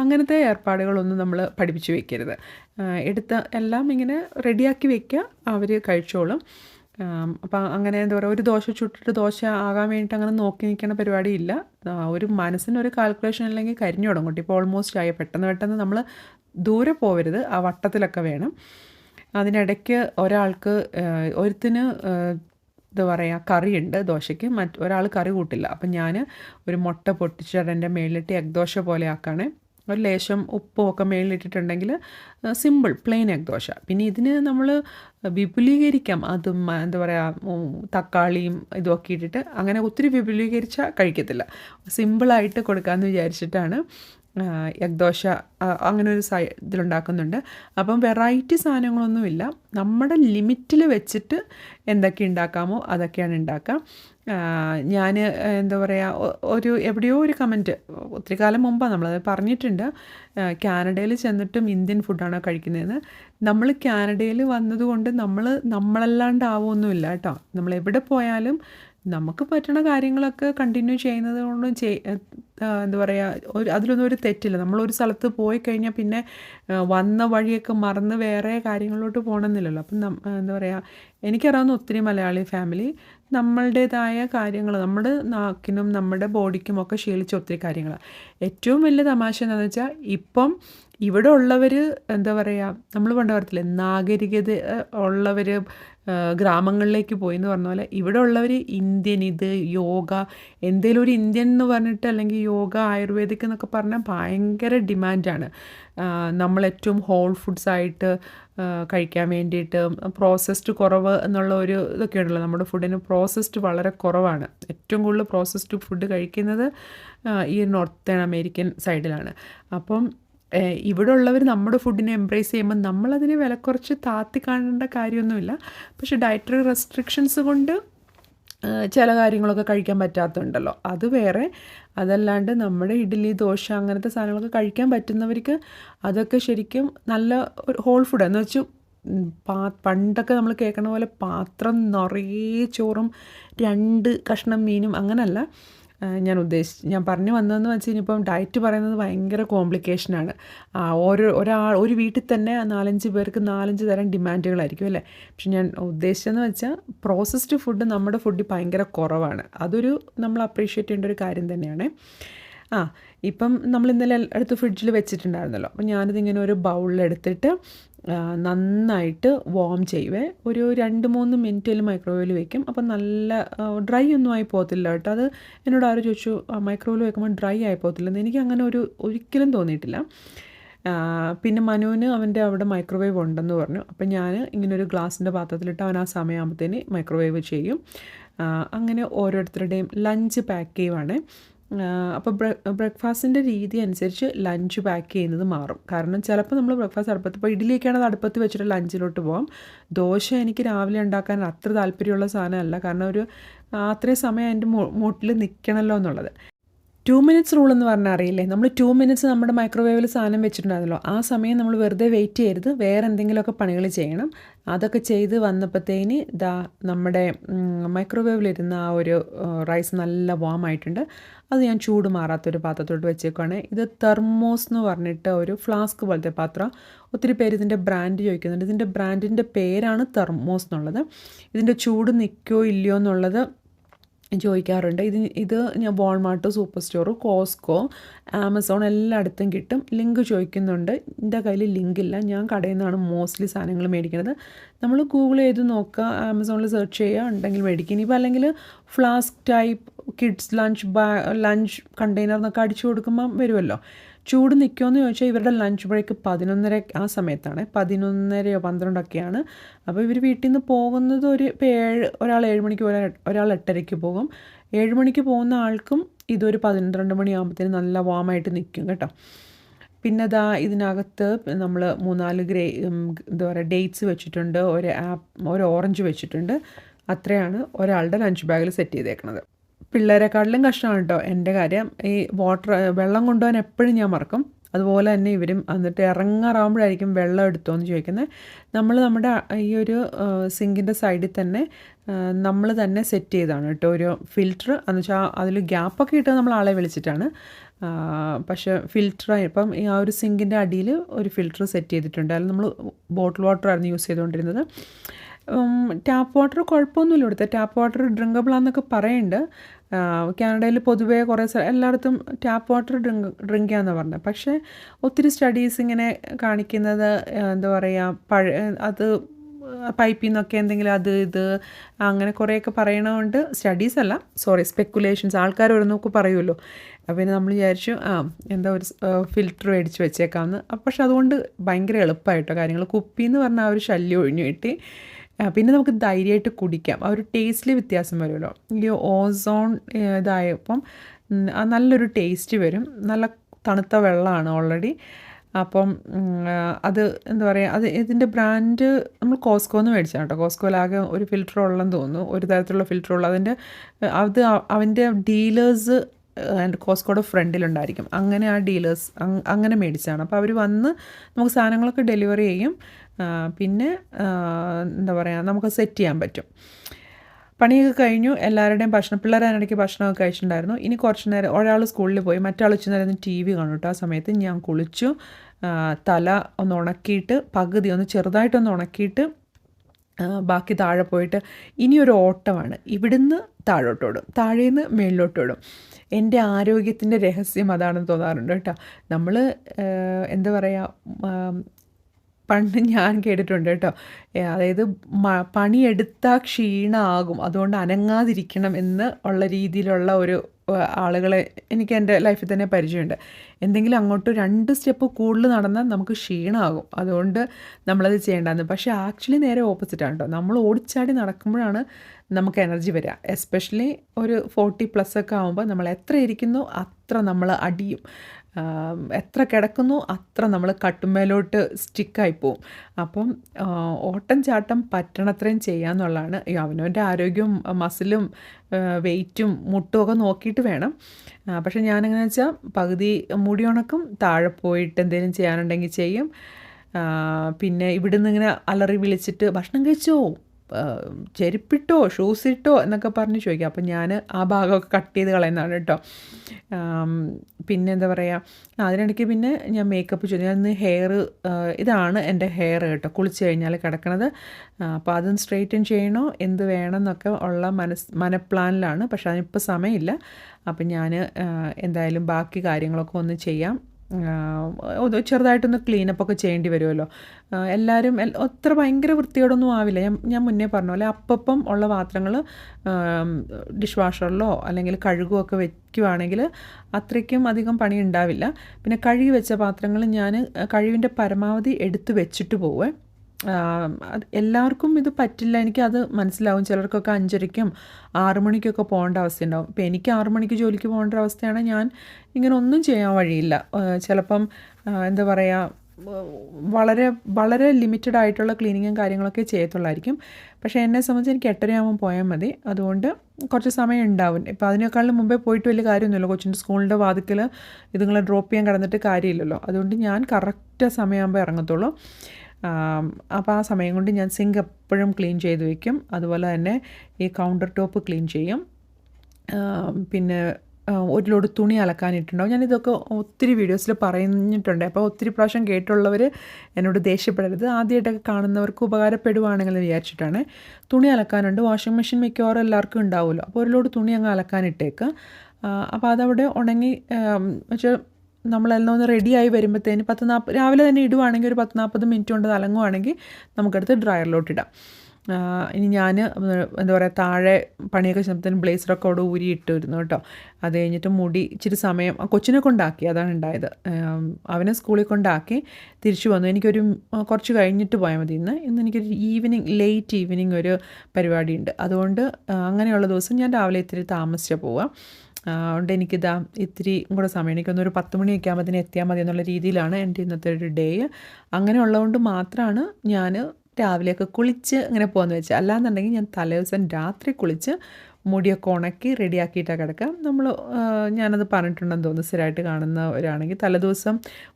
അങ്ങനത്തെ ഏർപ്പാടുകളൊന്നും നമ്മൾ പഠിപ്പിച്ച് വെക്കരുത്. എടുത്ത എല്ലാം ഇങ്ങനെ റെഡിയാക്കി വെക്കുക. അവർ കഴിച്ചോളും. അപ്പം അങ്ങനെ എന്താ പറയുക ഒരു ദോശ ചുട്ടിട്ട് ദോശ ആകാൻ വേണ്ടിയിട്ട് അങ്ങനെ നോക്കി നിൽക്കുന്ന പരിപാടിയില്ല. ഒരു മനസ്സിനൊരു കാൽക്കുലേഷൻ അല്ലെങ്കിൽ കരിഞ്ഞു തുടങ്ങും ഇപ്പോൾ ഓൾമോസ്റ്റ് ആയി. പെട്ടെന്ന് പെട്ടെന്ന് നമ്മൾ ദൂരെ പോവരുത്. ആ വട്ടത്തിലൊക്കെ വേണം. അതിനിടയ്ക്ക് ഒരാൾക്ക് ഒരുത്തിന് എന്താ പറയുക കറിയുണ്ട് ദോശയ്ക്ക്. മറ്റ് ഒരാൾ കറി കൂട്ടില്ല. അപ്പം ഞാൻ ഒരു മുട്ട പൊട്ടിച്ചിട്ട് എന്റെ മേളിലിട്ട് എഗ് ദോശ പോലെ ആക്കുകയാണ് ഒരു ലേശം ഉപ്പും ഒക്കെ മേളിലിട്ടിട്ടുണ്ടെങ്കിൽ സിമ്പിൾ പ്ലെയിൻ എഗ് ദോശ. പിന്നെ ഇതിന് നമ്മൾ വിപുലീകരിക്കാം. അതും എന്താ പറയുക തക്കാളിയും ഇതൊക്കെ ഇട്ടിട്ട് അങ്ങനെ ഒത്തിരി വിപുലീകരിച്ചാൽ കഴിക്കത്തില്ല. സിമ്പിളായിട്ട് കൊടുക്കാമെന്ന് വിചാരിച്ചിട്ടാണ് എഗ് ദോശ അങ്ങനെ ഒരു സൈ ഇതിലുണ്ടാക്കുന്നുണ്ട്. അപ്പം വെറൈറ്റി സാധനങ്ങളൊന്നുമില്ല. നമ്മുടെ ലിമിറ്റിൽ വെച്ചിട്ട് എന്തൊക്കെ ഉണ്ടാക്കാമോ അതൊക്കെയാണ് ഉണ്ടാക്കുക. ഞാൻ എന്താ പറയുക ഒരു എവിടെയോ ഒരു കമന്റ് ഒത്തിരി കാലം മുമ്പാണ് നമ്മളത് പറഞ്ഞിട്ടുണ്ട്. കാനഡയിൽ ചെന്നിട്ടും ഇന്ത്യൻ ഫുഡാണോ കഴിക്കുന്നതെന്ന്. നമ്മൾ കാനഡയിൽ വന്നതുകൊണ്ട് നമ്മൾ നമ്മളല്ലാണ്ടാവുമൊന്നുമില്ല കേട്ടോ. നമ്മൾ എവിടെ പോയാലും നമുക്ക് പറ്റുന്ന കാര്യങ്ങളൊക്കെ കണ്ടിന്യൂ ചെയ്യുന്നത് കൊണ്ടും ചെയ് എന്താ പറയുക ഒരു അതിലൊന്നും ഒരു തെറ്റില്ല. നമ്മളൊരു സ്ഥലത്ത് പോയി കഴിഞ്ഞാൽ പിന്നെ വന്ന വഴിയൊക്കെ മറന്ന് വേറെ കാര്യങ്ങളിലോട്ട് പോകണമെന്നില്ലല്ലോ അപ്പം എന്താ പറയുക എനിക്കറിയാവുന്ന ഒത്തിരി മലയാളി ഫാമിലി നമ്മളുടേതായ കാര്യങ്ങൾ നമ്മുടെ നാക്കിനും നമ്മുടെ ബോഡിക്കും ഒക്കെ ശീലിച്ച ഒത്തിരി കാര്യങ്ങൾ ഏറ്റവും വലിയ തമാശ എന്താണെന്ന് വെച്ചാൽ ഇപ്പം ഇവിടെ ഉള്ളവർ എന്താ പറയുക നമ്മൾ പണ്ട് പറയത്തില്ലേ നാഗരികത ഉള്ളവർ ഗ്രാമങ്ങളിലേക്ക് പോയി എന്ന് പറഞ്ഞ പോലെ ഇവിടെ ഉള്ളവർ ഇന്ത്യൻ ഇത് യോഗ എന്തേലും ഒരു ഇന്ത്യൻ എന്ന് പറഞ്ഞിട്ട് അല്ലെങ്കിൽ യോഗ ആയുർവേദിക് എന്നൊക്കെ പറഞ്ഞാൽ ഭയങ്കര ഡിമാൻഡാണ്. നമ്മൾ ഏറ്റവും ഹോൾ ഫുഡ്സ് ആയിട്ട് കഴിക്കാൻ വേണ്ടിയിട്ട് പ്രോസസ്ഡ് കുറവ് എന്നുള്ള ഒരു ഇതൊക്കെ ഉണ്ടല്ലോ. നമ്മുടെ ഫുഡിന് പ്രോസസ്ഡ് വളരെ കുറവാണ്. ഏറ്റവും കൂടുതൽ പ്രോസസ്ഡ് ഫുഡ് കഴിക്കുന്നത് ഈ നോർത്തേൺ അമേരിക്കൻ സൈഡിലാണ് അപ്പം ഇവിടെ ഉള്ളവർ നമ്മുടെ ഫുഡിനെ എംബ്രേസ് ചെയ്യുമ്പോൾ നമ്മളതിനെ വില കുറച്ച് താത്തി കാണേണ്ട കാര്യമൊന്നുമില്ല. പക്ഷേ ഡയറ്ററി റെസ്ട്രിക്ഷൻസ് കൊണ്ട് ചില കാര്യങ്ങളൊക്കെ കഴിക്കാൻ പറ്റാത്തതുണ്ടല്ലോ. അത് വേറെ. അതല്ലാണ്ട് നമ്മുടെ ഇഡ്ഡലി ദോശ അങ്ങനത്തെ സാധനങ്ങളൊക്കെ കഴിക്കാൻ പറ്റുന്നവർക്ക് അതൊക്കെ ശരിക്കും നല്ല ഒരു ഹോൾ ഫുഡ് എന്ന് വെച്ച് പാ പണ്ടൊക്കെ നമ്മൾ കേൾക്കണ പോലെ പാത്രം നിറയെ ചോറും രണ്ട് കഷ്ണം മീനും അങ്ങനല്ല. ഞാൻ ഉദ്ദേശിച്ചു ഞാൻ പറഞ്ഞു വന്നതെന്ന് വെച്ച് കഴിഞ്ഞപ്പം ഡയറ്റ് പറയുന്നത് ഭയങ്കര കോംപ്ലിക്കേഷനാണ് ഓരോ ഒരാൾ ഒരു വീട്ടിൽ തന്നെ നാലഞ്ച് പേർക്ക് നാലഞ്ച് തരം ഡിമാൻഡുകളായിരിക്കും അല്ലേ? പക്ഷെ ഞാൻ ഉദ്ദേശിച്ചതെന്ന് വെച്ചാൽ പ്രോസസ്ഡ് ഫുഡ് നമ്മുടെ ഫുഡിൽ ഭയങ്കര കുറവാണ്. അതൊരു നമ്മൾ അപ്രീഷിയേറ്റ് ചെയ്യേണ്ട ഒരു കാര്യം തന്നെയാണ്. ആ ഇപ്പം നമ്മൾ ഇന്നലെ അടുത്ത് ഫ്രിഡ്ജിൽ വെച്ചിട്ടുണ്ടായിരുന്നല്ലോ. അപ്പം ഞാനിതിങ്ങനെ ഒരു ബൗളിലെടുത്തിട്ട് നന്നായിട്ട് വാം ചെയ്യുവേ. ഒരു രണ്ട് മൂന്ന് മിനിറ്റിൽ മൈക്രോവേവിൽ വെക്കും. അപ്പം നല്ല ഡ്രൈ ഒന്നും ആയി പോകത്തില്ല കേട്ടോ. അത് എന്നോട് ആരും ചോദിച്ചു മൈക്രോവേവിൽ വെക്കുമ്പോൾ ഡ്രൈ ആയി പോകത്തില്ലെന്ന് എനിക്ക് അങ്ങനെ ഒരു ഒരിക്കലും തോന്നിയിട്ടില്ല. പിന്നെ മനുവിന് അവന്റെ അവിടെ മൈക്രോവേവ് ഉണ്ടെന്ന് പറഞ്ഞു. അപ്പം ഞാൻ ഇങ്ങനെ ഒരു ഗ്ലാസിന്റെ പാത്രത്തിലിട്ട് അവൻ ആ സമയമാകുമ്പോഴത്തേന് മൈക്രോവേവ് ചെയ്യും. അങ്ങനെ ഓരോരുത്തരുടെയും ലഞ്ച് പാക്ക് ചെയ്യുവാണ്. അപ്പോൾ ബ്രേക്ക്ഫാസ്റ്റിന്റെ രീതി അനുസരിച്ച് ലഞ്ച് പാക്ക് ചെയ്യുന്നത് മാറും. കാരണം ചിലപ്പോൾ നമ്മൾ ബ്രേക്ക്ഫാസ്റ്റ് അടുപ്പത്ത് ഇപ്പോൾ ഇഡ്ഡലിയൊക്കെയാണ് അത് അടുപ്പത്ത് വെച്ചിട്ട് ലഞ്ചിലോട്ട് പോകാം ദോശ എനിക്ക് രാവിലെ ഉണ്ടാക്കാൻ അത്ര താല്പര്യമുള്ള സാധനമല്ല. കാരണം ഒരു അത്രയും സമയം അതിന്റെ മൂട്ടിൽ നിൽക്കണമല്ലോ എന്നുള്ളത്. ടു മിനിറ്റ്സ് റൂൾ എന്ന് പറഞ്ഞാൽ അറിയില്ലേ? നമ്മൾ ടു മിനിറ്റ്സ് നമ്മുടെ മൈക്രോവേവിൽ സാധനം വെച്ചിട്ടുണ്ടായിരുന്നല്ലോ. ആ സമയം നമ്മൾ വെറുതെ വെയിറ്റ് ചെയ്യരുത്. വേറെ എന്തെങ്കിലുമൊക്കെ പണികൾ ചെയ്യണം. അതൊക്കെ ചെയ്ത് വന്നപ്പോഴത്തേന് ഇതാ നമ്മുടെ മൈക്രോവേവിലിരുന്ന ആ ഒരു റൈസ് നല്ല വാം ആയിട്ടുണ്ട്. അത് ഞാൻ ചൂട് മാറാത്തൊരു പാത്രത്തോട്ട് വെച്ചേക്കുവാണ്. ഇത് തെർമോസ് എന്ന് പറഞ്ഞിട്ട് ഒരു ഫ്ലാസ്ക് പോലത്തെ പാത്രം. ഒത്തിരി പേര് ഇതിന്റെ ബ്രാൻഡ് ചോദിക്കുന്നുണ്ട്. ഇതിന്റെ ബ്രാൻഡിന്റെ പേരാണ് തെർമോസ് എന്നുള്ളത്. ഇതിന്റെ ചൂട് നിൽക്കുമോ ഇല്ലയോ എന്നുള്ളത് ചോദിക്കാറുണ്ട്. ഇത് ഇത് ഞാൻ Walmart super store Costco Amazon എല്ലായിടത്തും കിട്ടും. ലിങ്ക് ചോദിക്കുന്നുണ്ട്. എന്റെ കയ്യിൽ ലിങ്ക് ഇല്ല ഞാൻ കടയിൽ നിന്നാണ് മോസ്റ്റ്ലി സാധനങ്ങൾ മേടിക്കുന്നത്. നമ്മൾ ഗൂഗിൾ ചെയ്ത് നോക്കുക ആമസോണിൽ സെർച്ച് ചെയ്യുക ഉണ്ടെങ്കിൽ മേടിക്കും ഇനിയിപ്പോൾ അല്ലെങ്കിൽ ഫ്ലാസ്ക് ടൈപ്പ് കിഡ്സ് ലഞ്ച് ബാ ലഞ്ച് കണ്ടെയ്നർ എന്നൊക്കെ അടിച്ചു കൊടുക്കുമ്പം വരുമല്ലോ. ചൂട് നിൽക്കുമെന്ന് ചോദിച്ചാൽ ഇവരുടെ ലഞ്ച് ബ്രേക്ക് പതിനൊന്നര ആ സമയത്താണ്. പതിനൊന്നരയോ പന്ത്രണ്ടൊക്കെയാണ്. അപ്പോൾ ഇവർ വീട്ടിൽ നിന്ന് പോകുന്നത് ഒരു ഇപ്പോൾ ഏഴ് ഒരാൾ ഏഴ് മണിക്ക് ഒരാൾ ഒരാൾ എട്ടരയ്ക്ക് പോകും. ഏഴ് മണിക്ക് പോകുന്ന ആൾക്കും ഇതൊരു പന്ത്രണ്ട് മണിയാകുമ്പോഴത്തേന് നല്ല വാമായിട്ട് നിൽക്കും കേട്ടോ. പിന്നെ ദാ ഇതിനകത്ത് നമ്മൾ മൂന്നാൽ ഗ്രേ എന്താ പറയുക ഡേറ്റ്സ് വെച്ചിട്ടുണ്ട്. ഒരു ആപ്പ് ഒരു ഓറഞ്ച് വെച്ചിട്ടുണ്ട്. അത്രയാണ് ഒരാളുടെ ലഞ്ച് ബാഗിൽ സെറ്റ് ചെയ്തേക്കുന്നത് പിള്ളേരെക്കാട്ടിലും കഷ്ടമാണ് കേട്ടോ എന്റെ കാര്യം ഈ വാട്ടർ വെള്ളം കൊണ്ടുപോകാൻ എപ്പോഴും ഞാൻ മറക്കും. അതുപോലെ തന്നെ ഇവരും എന്നിട്ട് ഇറങ്ങാറാകുമ്പോഴായിരിക്കും വെള്ളം എടുത്തോ എന്ന് ചോദിക്കുന്നത് നമ്മൾ നമ്മുടെ ഈ ഒരു സിങ്കിന്റെ സൈഡിൽ തന്നെ നമ്മൾ തന്നെ സെറ്റ് ചെയ്താണ് കേട്ടോ ഒരു ഫിൽറ്റർ എന്ന് വെച്ചാൽ അതിൽ ഗ്യാപ്പൊക്കെ ഇട്ട് നമ്മൾ ആളെ വിളിച്ചിട്ടാണ്. പക്ഷേ ഫിൽറ്റർ ഇപ്പം ഈ ആ ഒരു സിങ്കിന്റെ അടിയിൽ ഒരു ഫിൽറ്റർ സെറ്റ് ചെയ്തിട്ടുണ്ട്. അതിൽ നമ്മൾ ബോട്ടിൽ വാട്ടറായിരുന്നു യൂസ് ചെയ്തുകൊണ്ടിരുന്നത്. ടാപ്പ് വാട്ടർ കുഴപ്പമൊന്നുമില്ല ഇവിടുത്തെ. ടാപ്പ് വാട്ടർ ഡ്രിങ്കബിൾ ആണെന്നൊക്കെ പറയുന്നുണ്ട് കാനഡയിൽ പൊതുവേ കുറേ എല്ലായിടത്തും ടാപ്പ് വാട്ടർ ഡ്രിങ്ക് ഡ്രിങ്ക് ചെയ്യാമെന്ന് പറഞ്ഞത്. പക്ഷേ ഒത്തിരി സ്റ്റഡീസ് ഇങ്ങനെ കാണിക്കുന്നത് എന്താ പറയുക പഴ അത് പൈപ്പിൽ നിന്നൊക്കെ എന്തെങ്കിലും അത് ഇത് അങ്ങനെ കുറേയൊക്കെ പറയണതുകൊണ്ട് സ്റ്റഡീസ് അല്ല സോറി സ്പെക്കുലേഷൻസ് ആൾക്കാർ ഒരു നോക്ക് പറയുമല്ലോ പിന്നെ നമ്മൾ വിചാരിച്ചു ആ എന്താ ഒരു ഫിൽറ്റർ മേടിച്ച് വെച്ചേക്കാമെന്ന് പക്ഷെ അതുകൊണ്ട് ഭയങ്കര എളുപ്പമായിട്ടോ കാര്യങ്ങൾ കുപ്പി എന്ന് പറഞ്ഞാൽ ആ ഒരു ശല്യം ഒഴിഞ്ഞു കിട്ടി. പിന്നെ നമുക്ക് ധൈര്യമായിട്ട് കുടിക്കാം. ആ ഒരു ടേസ്റ്റിൽ വ്യത്യാസം വരുമല്ലോ. ഈ ഓസോൺ ഇതായപ്പം നല്ലൊരു ടേസ്റ്റ് വരും. നല്ല തണുത്ത വെള്ളമാണ് ഓൾറെഡി അപ്പം അത് എന്താ പറയുക അത് ഇതിന്റെ ബ്രാൻഡ് നമ്മൾ കോസ്കോന്ന് മേടിച്ചാണ് കേട്ടോ. കോസ്കോയിലാകെ ഒരു ഫിൽറ്റർ ഉള്ളെന്ന് തോന്നുന്നു. ഒരു തരത്തിലുള്ള ഫിൽറ്റർ ഉള്ളു. അതിന്റെ അത് അവന്റെ ഡീലേഴ്സ് ആൻഡ് കോസ്കോയുടെ ഫ്രണ്ടിലുണ്ടായിരിക്കും അങ്ങനെ ആ ഡീലേഴ്സ് അങ്ങനെ മേടിച്ചാണ് അപ്പോൾ അവർ വന്ന് നമുക്ക് സാധനങ്ങളൊക്കെ ഡെലിവറി ചെയ്യും. പിന്നെ എന്താ പറയുക നമുക്ക് സെറ്റ് ചെയ്യാൻ പറ്റും. പണിയൊക്കെ കഴിഞ്ഞു എല്ലാവരുടെയും ഭക്ഷണം പിള്ളേർ അതിനിടയ്ക്ക് ഭക്ഷണമൊക്കെ കഴിച്ചിട്ടുണ്ടായിരുന്നു. ഇനി കുറച്ച് നേരം ഒരാൾ സ്കൂളിൽ പോയി മറ്റാൾ ഉച്ച നേരം ടി വി കാണും കേട്ടോ ആ സമയത്ത് ഞാൻ കുളിച്ചു തല ഒന്ന് ഉണക്കിയിട്ട് പകുതി ഒന്ന് ചെറുതായിട്ടൊന്ന് ഉണക്കിയിട്ട് ബാക്കി താഴെ പോയിട്ട് ഇനിയൊരു ഓട്ടമാണ്. ഇവിടുന്ന് താഴോട്ടോടും താഴേന്ന് മേളിലോട്ടോടും എന്റെ ആരോഗ്യത്തിന്റെ രഹസ്യം അതാണെന്ന് തോന്നാറുണ്ട് കേട്ടോ നമ്മൾ എന്താ പറയുക പണ്ട് ഞാൻ കേട്ടിട്ടുണ്ട് കേട്ടോ. അതായത് പണിയെടുത്താൽ ക്ഷീണമാകും അതുകൊണ്ട് അനങ്ങാതിരിക്കണം എന്ന് ഉള്ള രീതിയിലുള്ള ഒരു ആളുകളെ എനിക്ക് എന്റെ ലൈഫിൽ തന്നെ പരിചയമുണ്ട്. എന്തെങ്കിലും അങ്ങോട്ട് രണ്ട് സ്റ്റെപ്പ് കൂടുതൽ നടന്നാൽ നമുക്ക് ക്ഷീണമാകും അതുകൊണ്ട് നമ്മളത് ചെയ്യേണ്ടതെന്ന് പക്ഷേ ആക്ച്വലി നേരെ ഓപ്പോസിറ്റാണ് കേട്ടോ. നമ്മൾ ഓടിച്ചാടി നടക്കുമ്പോഴാണ് നമുക്ക് എനർജി വരിക. എസ്പെഷ്യലി ഒരു ഫോർട്ടി പ്ലസ് ഒക്കെ ആകുമ്പോൾ നമ്മൾ എത്ര ഇരിക്കുന്നു അത്ര നമ്മൾ അടിയും. എത്ര കിടക്കുന്നു അത്ര നമ്മൾ കട്ടുമേലോട്ട് സ്റ്റിക്കായി പോവും. അപ്പം ഓട്ടം ചാട്ടം പറ്റണത്രയും ചെയ്യാന്നുള്ളതാണ്. അവനവന്റെ ആരോഗ്യവും മസിലും വെയിറ്റും മുട്ടും ഒക്കെ നോക്കിയിട്ട് വേണം. പക്ഷെ ഞാനെങ്ങനെ വെച്ചാൽ പകുതി മുടി ഉണക്കും താഴെ പോയിട്ട് എന്തെങ്കിലും ചെയ്യാനുണ്ടെങ്കിൽ ചെയ്യും. പിന്നെ ഇവിടുന്ന് ഇങ്ങനെ അലറി വിളിച്ചിട്ട് ഭക്ഷണം കഴിച്ചോ? ചെരുപ്പിട്ടോ ഷൂസ് ഇട്ടോ എന്നൊക്കെ പറഞ്ഞ് ചോദിക്കുക അപ്പം ഞാൻ ആ ഭാഗമൊക്കെ കട്ട് ചെയ്ത് കളയുന്നതാണ് കേട്ടോ. പിന്നെ എന്താ പറയുക അതിനിടയ്ക്ക് പിന്നെ ഞാൻ മേക്കപ്പ് ചെയ്തു. ഞാൻ ഇന്ന് ഹെയർ ഇതാണ് എന്റെ ഹെയർ കേട്ടോ. കുളിച്ച് കഴിഞ്ഞാൽ കിടക്കണത്. അപ്പോൾ അതും സ്ട്രെയിറ്റൻ ചെയ്യണോ എന്ത് വേണം എന്നൊക്കെ ഉള്ള മനസ് മനപ്ലാനിലാണ്. പക്ഷെ അതിനിപ്പോൾ സമയമില്ല. അപ്പം ഞാൻ എന്തായാലും ബാക്കി കാര്യങ്ങളൊക്കെ ഒന്ന് ചെയ്യാം. ചെറുതായിട്ടൊന്ന് ക്ലീനപ്പ് ഒക്കെ ചെയ്യേണ്ടി വരുമല്ലോ. എല്ലാവരും അത്ര ഭയങ്കര വൃത്തിയോടൊന്നും ആവില്ല. ഞാൻ ഞാൻ മുന്നേ പറഞ്ഞ പോലെ അപ്പം ഉള്ള പാത്രങ്ങൾ ഡിഷ് വാഷറിലോ അല്ലെങ്കിൽ കഴുകുമൊക്കെ വയ്ക്കുവാണെങ്കിൽ അത്രയ്ക്കും അധികം പണി ഉണ്ടാവില്ല പിന്നെ കഴുകി വെച്ച പാത്രങ്ങൾ ഞാൻ കഴിവിന്റെ പരമാവധി എടുത്തു വെച്ചിട്ട് പോവേ. എല്ലാവർക്കും ഇത് പറ്റില്ല. എനിക്ക് അത് മനസ്സിലാവും. ചിലർക്കൊക്കെ അഞ്ചരയ്ക്കും ആറു മണിക്കൊക്കെ പോകേണ്ട അവസ്ഥയുണ്ടാവും. ഇപ്പം എനിക്ക് ആറു മണിക്ക് ജോലിക്ക് പോകേണ്ട അവസ്ഥയാണ് ഞാൻ. ഇങ്ങനെ ഒന്നും ചെയ്യാൻ വഴിയില്ല. ചിലപ്പം എന്താ പറയുക വളരെ വളരെ ലിമിറ്റഡ് ആയിട്ടുള്ള ക്ലീനിങ്ങും കാര്യങ്ങളൊക്കെ ചെയ്യത്തുള്ളായിരിക്കും. പക്ഷേ എന്നെ സംബന്ധിച്ച് എനിക്ക് എട്ടരയാകുമ്പോൾ പോയാൽ മതി. അതുകൊണ്ട് കുറച്ച് സമയം ഉണ്ടാവും. ഇപ്പോൾ അതിനേക്കാളും മുമ്പേ പോയിട്ട് വലിയ കാര്യമൊന്നുമില്ല. കൊച്ചിന്റെ സ്കൂളിന്റെ വാതിക്കൽ ഇതുങ്ങളെ ഡ്രോപ്പ് ചെയ്യാൻ കിടന്നിട്ട് കാര്യമില്ലല്ലോ. അതുകൊണ്ട് ഞാൻ കറക്റ്റ് സമയമാകുമ്പോൾ ഇറങ്ങത്തുള്ളൂ. അപ്പോൾ ആ സമയം കൊണ്ട് ഞാൻ സിങ്ക് എപ്പോഴും ക്ലീൻ ചെയ്ത് വയ്ക്കും അതുപോലെ തന്നെ ഈ കൗണ്ടർ ടോപ്പ് ക്ലീൻ ചെയ്യും. പിന്നെ ഒരു ലോഡ് തുണി അലക്കാനിട്ടുണ്ടാവും. ഞാനിതൊക്കെ ഒത്തിരി വീഡിയോസിൽ പറഞ്ഞിട്ടുണ്ട്. അപ്പോൾ ഒത്തിരി പ്രാവശ്യം കേട്ടുള്ളവർ എന്നോട് ദേഷ്യപ്പെടരുത്. ആദ്യമായിട്ടൊക്കെ കാണുന്നവർക്ക് ഉപകാരപ്പെടുവാണെങ്കിൽ വിചാരിച്ചിട്ടാണ് തുണി അലക്കാനുണ്ട്. വാഷിംഗ് മെഷീൻ മിക്കവാറും എല്ലാവർക്കും ഉണ്ടാവുമല്ലോ. അപ്പോൾ ഒരു ലോഡ് തുണി അങ്ങ് അലക്കാനിട്ടേക്ക്. അപ്പോൾ അതവിടെ ഉണങ്ങി വെച്ചാൽ നമ്മളെല്ലാം ഒന്ന് റെഡിയായി വരുമ്പോഴത്തേന് പത്ത് നാൽപ്പത് രാവിലെ തന്നെ ഇടുവാണെങ്കിൽ ഒരു പത്ത് നാൽപ്പത് മിനിറ്റ് കൊണ്ട് അലങ്ങുവാണെങ്കിൽ നമുക്കെടുത്ത് ഡ്രയറിലോട്ട് ഇടാം. ആ, ഇനി ഞാൻ എന്താ പറയുക താഴെ പണിയൊക്കെ ചെയ്യുമ്പോഴത്തേനും ബ്ലേസറൊക്കെ അവിടെ ഊരി ഇട്ടിരുന്നു കേട്ടോ. അത് കഴിഞ്ഞിട്ട് മുടി ഇച്ചിരി സമയം കൊച്ചിനെ കൊണ്ടാക്കി അതാണ് ഉണ്ടായത്. അവനെ സ്കൂളിൽ കൊണ്ടാക്കി തിരിച്ചു വന്നു. എനിക്കൊരു കുറച്ച് കഴിഞ്ഞിട്ട് പോയാൽ മതി ഇന്ന്. ഇന്ന് എനിക്കൊരു ഈവനിങ് ലേറ്റ് ഈവനിങ് ഒരു പരിപാടിയുണ്ട്. അതുകൊണ്ട് അങ്ങനെയുള്ള ദിവസം ഞാൻ രാവിലെ ഇത്തിരി താമസിച്ചാൽ പോവാം അതുകൊണ്ട് എനിക്കിതാ ഇത്തിരി കൂടെ സമയം. എനിക്കൊന്നൊരു പത്ത് മണിയൊക്കെ ആകുമ്പോൾ എത്തിയാൽ മതി എന്നുള്ള രീതിയിലാണ് എന്റെ ഇന്നത്തെ ഒരു ഡേ. അങ്ങനെ ഉള്ളതുകൊണ്ട് മാത്രമാണ് ഞാൻ രാവിലെയൊക്കെ കുളിച്ച് ഇങ്ങനെ പോകുന്നത് വെച്ചാൽ അല്ലാന്നുണ്ടെങ്കിൽ ഞാൻ തലേദിവസം രാത്രി കുളിച്ച് മുടിയൊക്കെ ഉണക്കി റെഡിയാക്കിയിട്ടാണ് കിടക്കാം. നമ്മൾ ഞാനത് പറഞ്ഞിട്ടുണ്ടെന്ന് തോന്നുന്നു സ്ഥിരമായിട്ട് കാണുന്നവരാണെങ്കിൽ തലേദിവസം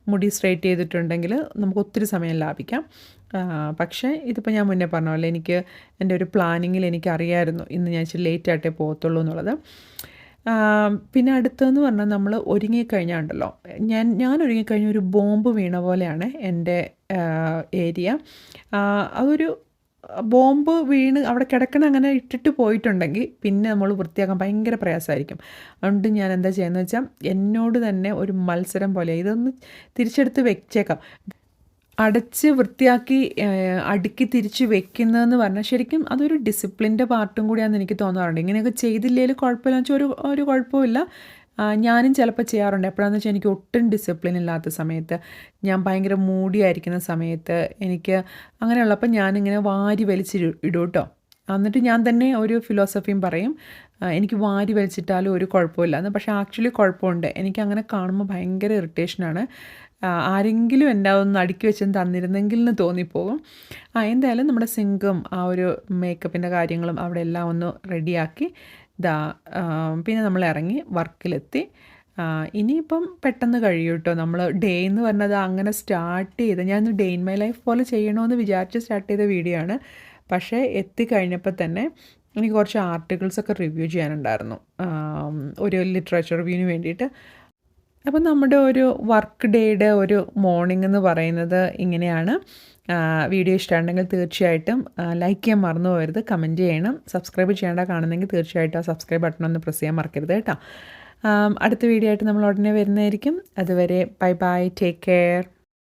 മുടി സ്ട്രൈറ്റ് ചെയ്തിട്ടുണ്ടെങ്കിൽ നമുക്ക് ഒത്തിരി സമയം ലാഭിക്കാം. പക്ഷേ ഇതിപ്പോൾ ഞാൻ മുന്നേ പറഞ്ഞ പോലെ എനിക്ക് എന്റെ ഒരു പ്ലാനിങ്ങിൽ എനിക്കറിയായിരുന്നു ഇന്ന് ഞാൻ ഇച്ചിരി ലേറ്റ് ആയിട്ടേ പോകത്തുള്ളൂ എന്നുള്ളത്. പിന്നെ അടുത്തതെന്ന് പറഞ്ഞാൽ നമ്മൾ ഒരുങ്ങിക്കഴിഞ്ഞാൽ ഉണ്ടല്ലോ ഞാൻ ഞാൻ ഒരുങ്ങിക്കഴിഞ്ഞ ഒരു ബോംബ് വീണ പോലെയാണ് എന്റെ ഏരിയ. അതൊരു ബോംബ് വീണ് അവിടെ കിടക്കണ അങ്ങനെ ഇട്ടിട്ട് പോയിട്ടുണ്ടെങ്കിൽ പിന്നെ നമ്മൾ വൃത്തിയാക്കാൻ ഭയങ്കര പ്രയാസമായിരിക്കും. അതുകൊണ്ട് ഞാൻ എന്താ ചെയ്യുന്നത് വെച്ചാൽ എന്നോട് തന്നെ ഒരു മത്സരം പോലെ ഇതൊന്ന് തിരിച്ചെടുത്ത് വെച്ചേക്കാം. അടച്ച് വൃത്തിയാക്കി അടുക്കി തിരിച്ച് വെക്കുന്നതെന്ന് പറഞ്ഞാൽ ശരിക്കും അതൊരു ഡിസിപ്ലിന്റെ പാർട്ടും കൂടിയാണെന്ന് എനിക്ക് തോന്നാറുണ്ട്. ഇങ്ങനെയൊക്കെ ചെയ്തില്ലെങ്കിൽ കുഴപ്പമില്ല വെച്ചാൽ ഒരു ഒരു കുഴപ്പമില്ല ഞാനും ചിലപ്പോൾ ചെയ്യാറുണ്ട്. എപ്പോഴാണെന്ന് വെച്ചാൽ എനിക്ക് ഒട്ടും ഡിസിപ്ലിൻ ഇല്ലാത്ത സമയത്ത് ഞാൻ ഭയങ്കര മൂടിയായിരിക്കുന്ന സമയത്ത് എനിക്ക് അങ്ങനെയുള്ളപ്പോൾ ഞാനിങ്ങനെ വാരി വലിച്ച് ഇടും കേട്ടോ എന്നിട്ട് ഞാൻ തന്നെ ഒരു ഫിലോസഫിയും പറയും എനിക്ക് വാരി വലിച്ചിട്ടാലും ഒരു കുഴപ്പമില്ല എന്ന് പക്ഷേ ആക്ച്വലി കുഴപ്പമുണ്ട്. എനിക്ക് അങ്ങനെ കാണുമ്പോൾ ഭയങ്കര ഇറിറ്റേഷനാണ് ആരെങ്കിലും എന്റെ അതൊന്ന് അടുക്കി വെച്ചും തന്നിരുന്നെങ്കിൽ എന്ന് തോന്നിപ്പോകും. ആ എന്തായാലും നമ്മുടെ സിങ്കും ആ ഒരു മേക്കപ്പിന്റെ കാര്യങ്ങളും അവിടെ എല്ലാം ഒന്ന് റെഡിയാക്കി ഇതാ പിന്നെ നമ്മൾ ഇറങ്ങി വർക്കിലെത്തി. ഇനിയിപ്പം പെട്ടെന്ന് കഴിയും കേട്ടോ നമ്മൾ ഡേ എന്ന് പറഞ്ഞത് അങ്ങനെ സ്റ്റാർട്ട് ചെയ്ത് ഞാൻ ഡേ ഇൻ മൈ ലൈഫ് പോലെ ചെയ്യണമെന്ന് വിചാരിച്ച് സ്റ്റാർട്ട് ചെയ്ത വീഡിയോ ആണ്. പക്ഷേ എത്തിക്കഴിഞ്ഞപ്പോൾ തന്നെ എനിക്ക് കുറച്ച് ആർട്ടിക്കിൾസൊക്കെ റിവ്യൂ ചെയ്യാനുണ്ടായിരുന്നു. ഒരു ലിറ്ററേച്ചർ റിവ്യൂവിന് വേണ്ടിയിട്ട്. അപ്പം നമ്മുടെ ഒരു വർക്ക് ഡേയുടെ ഒരു മോർണിംഗ് എന്ന് പറയുന്നത് ഇങ്ങനെയാണ്. വീഡിയോ ഇഷ്ടമുണ്ടെങ്കിൽ തീർച്ചയായിട്ടും ലൈക്ക് ചെയ്യാൻ മറന്നു പോകരുത് കമന്റ് ചെയ്യണം. സബ്സ്ക്രൈബ് ചെയ്യേണ്ട കാണുന്നെങ്കിൽ തീർച്ചയായിട്ടും ആ സബ്സ്ക്രൈബ് ബട്ടൺ ഒന്ന് പ്രസ് ചെയ്യാൻ മറക്കരുത് കേട്ടോ. അടുത്ത വീഡിയോ ആയിട്ട് നമ്മൾ ഉടനെ വരുന്നതായിരിക്കും. അതുവരെ ബൈ ബൈ ടേക്ക് കെയർ